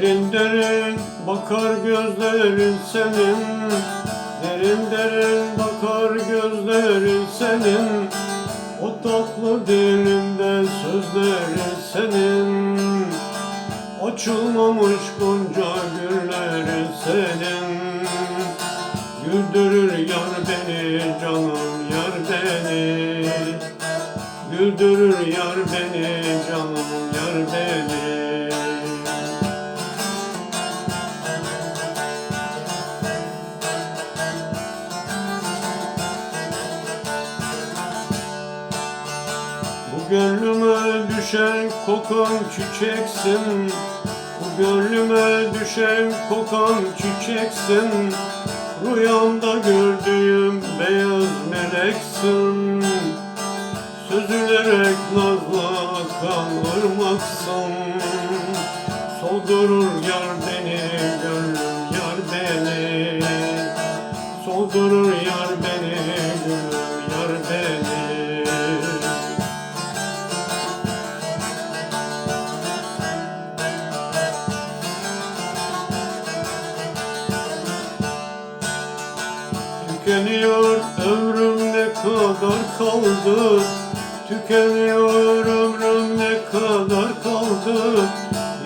Derin derin bakar gözlerin senin. Derin derin bakar gözlerin senin. O tatlı dilinde sözlerin senin. Açılmamış gonca gülleri senin. Güldürür yar beni canım yar beni. Güldürür yar beni canım gönlüme düşen kokan çiçeksin. Bu gönlüme düşen kokan çiçeksin. Rüyamda gördüğüm beyaz meleksin. Süzülerek nazla akan ırmaksın Soldurur yar beni, gönlüm yar beni Tükeniyor ömrüm ne kadar kaldı. Tükeniyor ömrüm ne kadar kaldı.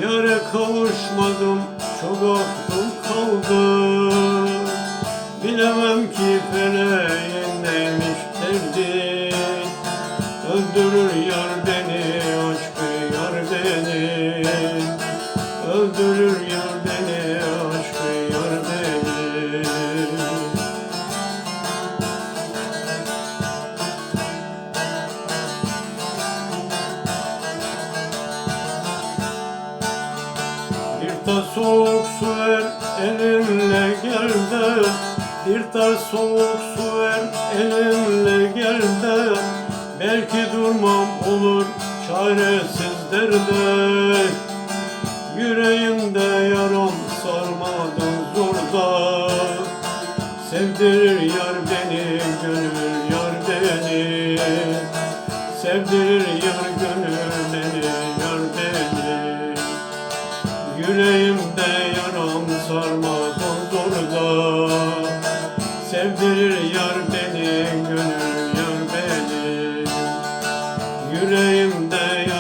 Yare kavuşmadım çok aklım kaldı. Bilemem ki feleğin neymiş derdi. Öldürür yar beni aşkı yar beni. Öldürür tas soğuk su ver elinle gel de. Bir tas soğuk su ver elinle gel de. Belki durmam olur çaresiz derde. Yüreğimde yaram sarmadın zorda Sevdirir yar beni, gönül yar beni. Sevdirir Yüreğimde yaram sarmadan zorda Sevdirir yar beni, gönül yar beni. Yüreğimde